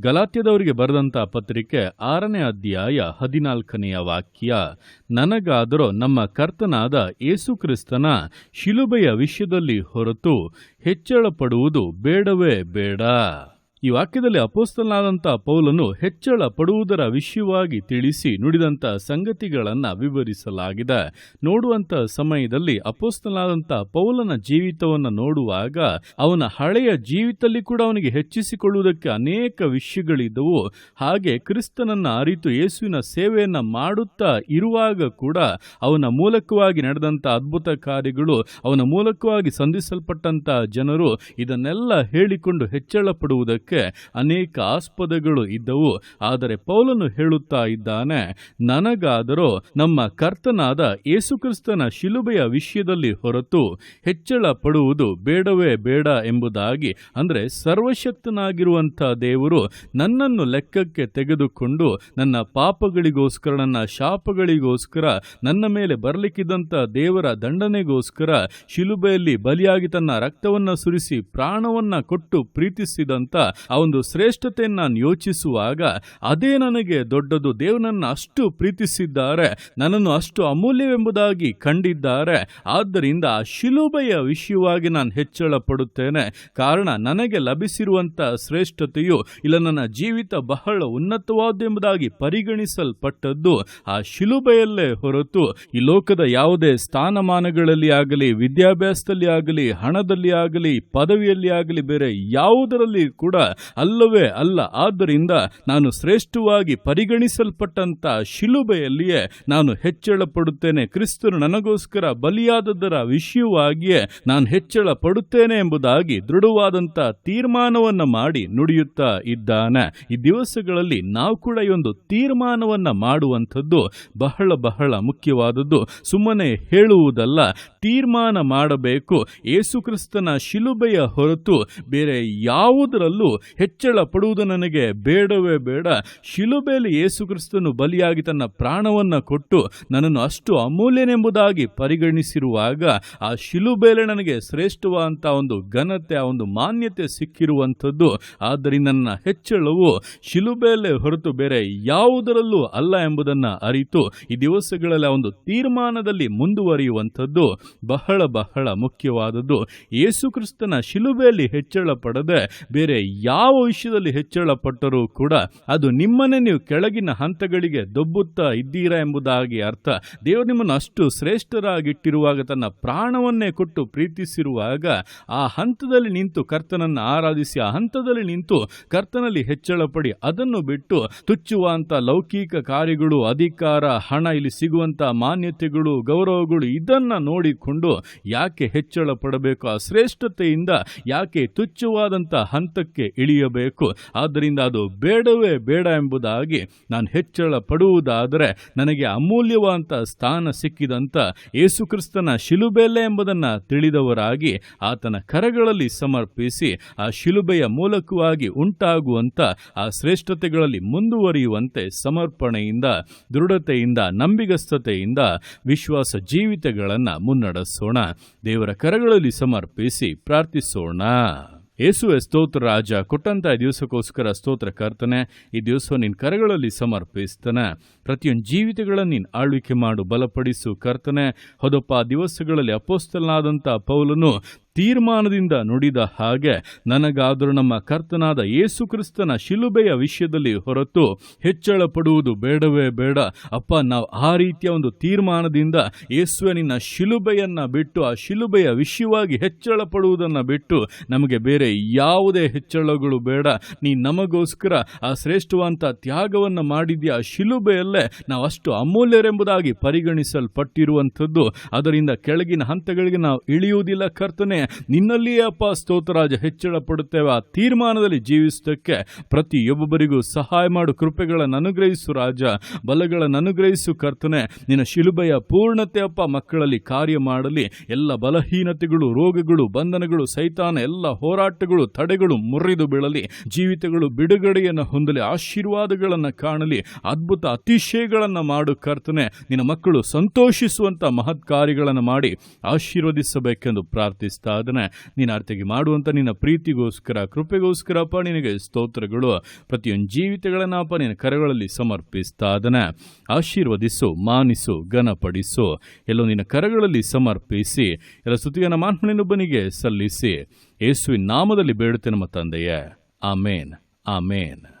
ಗಲಾತ್ಯದವರಿಗೆ ಬರೆದಂತ ಪತ್ರಿಕೆ ಆರನೇ ಅಧ್ಯಾಯ ಹದಿನಾಲ್ಕನೆಯ ವಾಕ್ಯ, ನನಗಾದರೂ ನಮ್ಮ ಕರ್ತನಾದ ಯೇಸುಕ್ರಿಸ್ತನ ಶಿಲುಬೆಯ ವಿಷಯದಲ್ಲಿ ಹೊರತು ಹೆಚ್ಚಳಪಡುವುದು ಬೇಡವೇ ಬೇಡ. ಈ ವಾಕ್ಯದಲ್ಲಿ ಅಪೋಸ್ತಲನಾದಂಥ ಪೌಲನು ಹೆಚ್ಚಳ ಪಡುವುದರ ವಿಷಯವಾಗಿ ತಿಳಿಸಿ ನುಡಿದಂಥ ಸಂಗತಿಗಳನ್ನು ವಿವರಿಸಲಾಗಿದೆ. ನೋಡುವಂಥ ಸಮಯದಲ್ಲಿ ಅಪೋಸ್ತಲನಾದಂಥ ಪೌಲನ ಜೀವಿತವನ್ನು ನೋಡುವಾಗ ಅವನ ಹಳೆಯ ಜೀವಿತದಲ್ಲಿ ಕೂಡ ಅವನಿಗೆ ಹೆಚ್ಚಿಸಿಕೊಳ್ಳುವುದಕ್ಕೆ ಅನೇಕ ವಿಷಯಗಳಿದ್ದವು. ಹಾಗೆ ಕ್ರಿಸ್ತನನ್ನ ಅರಿತು ಯೇಸುವಿನ ಸೇವೆಯನ್ನು ಮಾಡುತ್ತಾ ಇರುವಾಗ ಕೂಡ ಅವನ ಮೂಲಕವಾಗಿ ನಡೆದಂಥ ಅದ್ಭುತ ಕಾರ್ಯಗಳು, ಅವನ ಮೂಲಕವಾಗಿ ಸಂಧಿಸಲ್ಪಟ್ಟಂಥ ಜನರು ಇದನ್ನೆಲ್ಲ ಹೇಳಿಕೊಂಡು ಹೆಚ್ಚಳ ಪಡುವುದಕ್ಕೆ ಅನೇಕ ಆಸ್ಪದಗಳು ಇದ್ದವು. ಆದರೆ ಪೌಲನು ಹೇಳುತ್ತಾ ಇದ್ದಾನೆ, ನನಗಾದರೂ ನಮ್ಮ ಕರ್ತನಾದ ಯೇಸುಕ್ರಿಸ್ತನ ಶಿಲುಬೆಯ ವಿಷಯದಲ್ಲಿ ಹೊರತು ಹೆಚ್ಚಳ ಪಡುವುದು ಬೇಡವೇ ಬೇಡ ಎಂಬುದಾಗಿ, ಅಂದರೆ ಸರ್ವಶಕ್ತನಾಗಿರುವಂಥ ದೇವರು ನನ್ನನ್ನು ಲೆಕ್ಕಕ್ಕೆ ತೆಗೆದುಕೊಂಡು ನನ್ನ ಪಾಪಗಳಿಗೋಸ್ಕರ, ನನ್ನ ಶಾಪಗಳಿಗೋಸ್ಕರ, ನನ್ನ ಮೇಲೆ ಬರಲಿಕ್ಕಿದ್ದಂಥ ದೇವರ ದಂಡನೆಗೋಸ್ಕರ ಶಿಲುಬೆಯಲ್ಲಿ ಬಲಿಯಾಗಿ ತನ್ನ ರಕ್ತವನ್ನು ಸುರಿಸಿ ಪ್ರಾಣವನ್ನು ಕೊಟ್ಟು ಪ್ರೀತಿಸಿದಂತ ಆ ಒಂದು ಶ್ರೇಷ್ಠತೆಯನ್ನು ನಾನು ಯೋಚಿಸುವಾಗ ಅದೇ ನನಗೆ ದೊಡ್ಡದು. ದೇವನನ್ನು ಅಷ್ಟು ಪ್ರೀತಿಸಿದ್ದಾರೆ, ನನ್ನನ್ನು ಅಷ್ಟು ಅಮೂಲ್ಯವೆಂಬುದಾಗಿ ಕಂಡಿದ್ದಾರೆ. ಆದ್ದರಿಂದ ಆ ಶಿಲುಬೆಯ ವಿಷಯವಾಗಿ ನಾನು ಹೆಚ್ಚಳ ಪಡುತ್ತೇನೆ ಕಾರಣ ನನಗೆ ಲಭಿಸಿರುವಂಥ ಶ್ರೇಷ್ಠತೆಯು ಇಲ್ಲ, ನನ್ನ ಜೀವಿತ ಬಹಳ ಉನ್ನತವಾದೆಂಬುದಾಗಿ ಪರಿಗಣಿಸಲ್ಪಟ್ಟದ್ದು ಆ ಶಿಲುಬೆಯಲ್ಲೇ ಹೊರತು ಈ ಲೋಕದ ಯಾವುದೇ ಸ್ಥಾನಮಾನಗಳಲ್ಲಿ ಆಗಲಿ, ವಿದ್ಯಾಭ್ಯಾಸದಲ್ಲಿ ಆಗಲಿ, ಹಣದಲ್ಲಿ ಆಗಲಿ, ಪದವಿಯಲ್ಲಿ ಆಗಲಿ, ಬೇರೆ ಯಾವುದರಲ್ಲಿ ಕೂಡ ಅಲ್ಲವೇ ಅಲ್ಲ. ಆದ್ದರಿಂದ ನಾನು ಶ್ರೇಷ್ಠವಾಗಿ ಪರಿಗಣಿಸಲ್ಪಟ್ಟಂಥ ಶಿಲುಬೆಯಲ್ಲಿಯೇ ನಾನು ಹೆಚ್ಚಳ ಪಡುತ್ತೇನೆ ಕ್ರಿಸ್ತನು ನನಗೋಸ್ಕರ ಬಲಿಯಾದದ್ದರ ವಿಷಯವಾಗಿಯೇ ನಾನು ಹೆಚ್ಚಳ ಪಡುತ್ತೇನೆ ಎಂಬುದಾಗಿ ದೃಢವಾದಂಥ ತೀರ್ಮಾನವನ್ನು ಮಾಡಿ ನುಡಿಯುತ್ತಾ ಇದ್ದಾನೆ. ಈ ದಿವಸಗಳಲ್ಲಿ ನಾವು ಕೂಡ ಈ ಒಂದು ತೀರ್ಮಾನವನ್ನು ಮಾಡುವಂಥದ್ದು ಬಹಳ ಬಹಳ ಮುಖ್ಯವಾದದ್ದು. ಸುಮ್ಮನೆ ಹೇಳುವುದಲ್ಲ, ತೀರ್ಮಾನ ಮಾಡಬೇಕು. ಯೇಸುಕ್ರಿಸ್ತನ ಶಿಲುಬೆಯ ಹೊರತು ಬೇರೆ ಯಾವುದರಲ್ಲೂ ಹೆಚ್ಚಳ ಪಡುವುದು ನನಗೆ ಬೇಡವೇ ಬೇಡ. ಶಿಲುಬೆಯಲ್ಲಿ ಯೇಸುಕ್ರಿಸ್ತನು ಬಲಿಯಾಗಿ ತನ್ನ ಪ್ರಾಣವನ್ನು ಕೊಟ್ಟು ನನ್ನನ್ನು ಅಷ್ಟು ಅಮೂಲ್ಯನೆಂಬುದಾಗಿ ಪರಿಗಣಿಸಿರುವಾಗ ಆ ಶಿಲುಬೆಲೆ ನನಗೆ ಶ್ರೇಷ್ಠವಾದಂಥ ಒಂದು ಘನತೆ, ಆ ಒಂದು ಮಾನ್ಯತೆ ಸಿಕ್ಕಿರುವಂಥದ್ದು. ಆದ್ದರಿಂದ ನನ್ನ ಹೆಚ್ಚಳವು ಶಿಲುಬೆಯಲ್ಲೇ ಹೊರತು ಬೇರೆ ಯಾವುದರಲ್ಲೂ ಅಲ್ಲ ಎಂಬುದನ್ನು ಅರಿತು ಈ ದಿವಸಗಳಲ್ಲಿ ಆ ಒಂದು ತೀರ್ಮಾನದಲ್ಲಿ ಮುಂದುವರಿಯುವಂಥದ್ದು ಬಹಳ ಬಹಳ ಮುಖ್ಯವಾದದ್ದು. ಯೇಸುಕ್ರಿಸ್ತನ ಶಿಲುಬೆಯಲ್ಲಿ ಹೆಚ್ಚಳ ಪಡದೆ ಬೇರೆ ಯಾವ ವಿಷಯದಲ್ಲಿ ಹೆಚ್ಚಳ ಪಟ್ಟರೂ ಕೂಡ ಅದು ನಿಮ್ಮನ್ನೇ ನೀವು ಕೆಳಗಿನ ಹಂತಗಳಿಗೆ ದೊಬ್ಬುತ್ತಾ ಇದ್ದೀರಾ ಎಂಬುದಾಗಿ ಅರ್ಥ. ದೇವರು ನಿಮ್ಮನ್ನು ಅಷ್ಟು ಶ್ರೇಷ್ಠರಾಗಿಟ್ಟಿರುವಾಗ ತನ್ನ ಪ್ರಾಣವನ್ನೇ ಕೊಟ್ಟು ಪ್ರೀತಿಸಿರುವಾಗ ಆ ಹಂತದಲ್ಲಿ ನಿಂತು ಕರ್ತನನ್ನು ಆರಾಧಿಸಿ, ಆ ಹಂತದಲ್ಲಿ ನಿಂತು ಕರ್ತನಲ್ಲಿ ಹೆಚ್ಚಳ ಪಡಿ ಅದನ್ನು ಬಿಟ್ಟು ತುಚ್ಚುವಂಥ ಲೌಕಿಕ ಕಾರ್ಯಗಳು, ಅಧಿಕಾರ, ಹಣ, ಇಲ್ಲಿ ಸಿಗುವಂಥ ಮಾನ್ಯತೆಗಳು, ಗೌರವಗಳು ಇದನ್ನು ನೋಡಿಕೊಂಡು ಯಾಕೆ ಹೆಚ್ಚಳ ಪಡಬೇಕು ಆ ಶ್ರೇಷ್ಠತೆಯಿಂದ ಯಾಕೆ ತುಚ್ಛವಾದಂಥ ಹಂತಕ್ಕೆ ಇಳಿಯಬೇಕು. ಆದ್ದರಿಂದ ಅದು ಬೇಡವೇ ಬೇಡ ಎಂಬುದಾಗಿ ನಾನು ಹೆಚ್ಚಳ ಪಡುವುದಾದರೆ ನನಗೆ ಅಮೂಲ್ಯವಾದಂಥ ಸ್ಥಾನ ಸಿಕ್ಕಿದಂಥ ಯೇಸುಕ್ರಿಸ್ತನ ಶಿಲುಬೆಲೆ ಎಂಬುದನ್ನು ತಿಳಿದವರಾಗಿ ಆತನ ಕರಗಳಲ್ಲಿ ಸಮರ್ಪಿಸಿ ಆ ಶಿಲುಬೆಯ ಮೂಲಕವಾಗಿ ಉಂಟಾಗುವಂಥ ಆ ಶ್ರೇಷ್ಠತೆಗಳಲ್ಲಿ ಮುಂದುವರಿಯುವಂತೆ ಸಮರ್ಪಣೆಯಿಂದ, ದೃಢತೆಯಿಂದ, ನಂಬಿಗಸ್ತತೆಯಿಂದ ವಿಶ್ವಾಸ ಜೀವಿತಗಳನ್ನು ಮುನ್ನಡೆಸೋಣ. ದೇವರ ಕರಗಳಲ್ಲಿ ಸಮರ್ಪಿಸಿ ಪ್ರಾರ್ಥಿಸೋಣ. ಯೇಸುವೆ ಸ್ತೋತ್ರ ರಾಜ, ಕೊಟ್ಟಂತ ಈ ದಿವಸಕ್ಕೋಸ್ಕರ ಸ್ತೋತ್ರ ಕರ್ತನೆ, ಈ ದಿವಸ ನಿನ್ನ ಕರೆಗಳಲ್ಲಿ ಸಮರ್ಪಿಸ್ತಾನೆ. ಪ್ರತಿಯೊಂದು ಜೀವಿತಗಳನ್ನು ನೀನು ಆಳ್ವಿಕೆ ಮಾಡು, ಬಲಪಡಿಸು ಕರ್ತನೆ. ಹೊದಪ್ಪ ದಿವಸಗಳಲ್ಲಿ ಅಪೋಸ್ತಲನಾದಂಥ ಪೌಲನು ತೀರ್ಮಾನದಿಂದ ನುಡಿದ ಹಾಗೆ ನನಗಾದರೂ ನಮ್ಮ ಕರ್ತನಾದ ಯೇಸು ಕ್ರಿಸ್ತನ ಶಿಲುಬೆಯ ವಿಷಯದಲ್ಲಿ ಹೊರತು ಹೆಚ್ಚಳ ಪಡುವುದು ಬೇಡವೇ ಬೇಡ. ಅಪ್ಪ, ನಾವು ಆ ರೀತಿಯ ಒಂದು ತೀರ್ಮಾನದಿಂದ ಯೇಸುವಿನ ಶಿಲುಬೆಯನ್ನು ಶಿಲುಬೆಯನ್ನ ಬಿಟ್ಟು, ಆ ಶಿಲುಬೆಯ ವಿಷಯವಾಗಿ ಹೆಚ್ಚಳ ಪಡುವುದನ್ನು ಬಿಟ್ಟು ನಮಗೆ ಬೇರೆ ಯಾವುದೇ ಹೆಚ್ಚಳಗಳು ಬೇಡ. ನೀ ನಮಗೋಸ್ಕರ ಆ ಶ್ರೇಷ್ಠವಂತ ತ್ಯಾಗವನ್ನು ಮಾಡಿದ್ಯಾ? ಆ ಶಿಲುಬೆಯಲ್ಲೇ ನಾವು ಅಷ್ಟು ಅಮೂಲ್ಯರೆಂಬುದಾಗಿ ಪರಿಗಣಿಸಲ್ಪಟ್ಟಿರುವಂಥದ್ದು. ಅದರಿಂದ ಕೆಳಗಿನ ಹಂತಗಳಿಗೆ ನಾವು ಇಳಿಯುವುದಿಲ್ಲ ಕರ್ತನೆ. ನಿನ್ನಲ್ಲಿಯೇ ಅಪ್ಪ ಸ್ತೋತ್ರರಾಜ ಹೆಚ್ಚಳ ಪಡುತ್ತೇವೆ ಆ ತೀರ್ಮಾನದಲ್ಲಿ ಜೀವಿಸುವುದಕ್ಕೆ ಪ್ರತಿಯೊಬ್ಬೊಬ್ಬರಿಗೂ ಸಹಾಯ ಮಾಡು. ಕೃಪೆಗಳನ್ನು ಅನುಗ್ರಹಿಸು ರಾಜ, ಬಲಗಳನ್ನು ಅನುಗ್ರಹಿಸು ಕರ್ತನೆ. ನಿನ್ನ ಶಿಲುಬೆಯ ಪೂರ್ಣತೆಯಪ್ಪ ಮಕ್ಕಳಲ್ಲಿ ಕಾರ್ಯ ಮಾಡಲಿ. ಎಲ್ಲ ಬಲಹೀನತೆಗಳು, ರೋಗಗಳು, ಬಂಧನಗಳು, ಸೈತಾನ, ಎಲ್ಲ ಹೋರಾಟಗಳು, ತಡೆಗಳು ಮುರಿದು ಬೀಳಲಿ. ಜೀವಿತಗಳು ಬಿಡುಗಡೆಯನ್ನು ಹೊಂದಲಿ, ಆಶೀರ್ವಾದಗಳನ್ನು ಕಾಣಲಿ. ಅದ್ಭುತ ಅತಿಶಯಗಳನ್ನು ಮಾಡು ಕರ್ತನೆ. ನಿನ್ನ ಮಕ್ಕಳು ಸಂತೋಷಿಸುವಂತ ಮಹತ್ ಕಾರ್ಯಗಳನ್ನು ಮಾಡಿ ಆಶೀರ್ವದಿಸಬೇಕೆಂದು ಪ್ರಾರ್ಥಿಸ್ತಾ ಅದನ್ನ ನೀನು ಅರ್ಥಗೆ ಮಾಡುವಂಥ ನಿನ್ನ ಪ್ರೀತಿಗೋಸ್ಕರ, ಕೃಪೆಗೋಸ್ಕರಪ್ಪ ನಿನಗೆ ಸ್ತೋತ್ರಗಳು. ಪ್ರತಿಯೊಂದು ಜೀವಿತಗಳನ್ನಪ್ಪ ನಿನ್ನ ಕರಗಳಲ್ಲಿ ಸಮರ್ಪಿಸ್ತಾ ಅದನ್ನು ಆಶೀರ್ವದಿಸು, ಮಾನಿಸು, ಘನಪಡಿಸು. ಎಲ್ಲೋ ನಿನ್ನ ಕರಗಳಲ್ಲಿ ಸಮರ್ಪಿಸಿ, ಎಲ್ಲ ಸ್ತುತಿಯನ್ನ ಮಾನ್ಮನಿನೊಬ್ಬನಿಗೆ ಸಲ್ಲಿಸಿ. ಯೇಸುವಿನ ನಾಮದಲ್ಲಿ ಬೇಡುತ್ತೆ ನಮ್ಮ ತಂದೆಯೇ. ಆಮೇನ್. ಆಮೇನ್.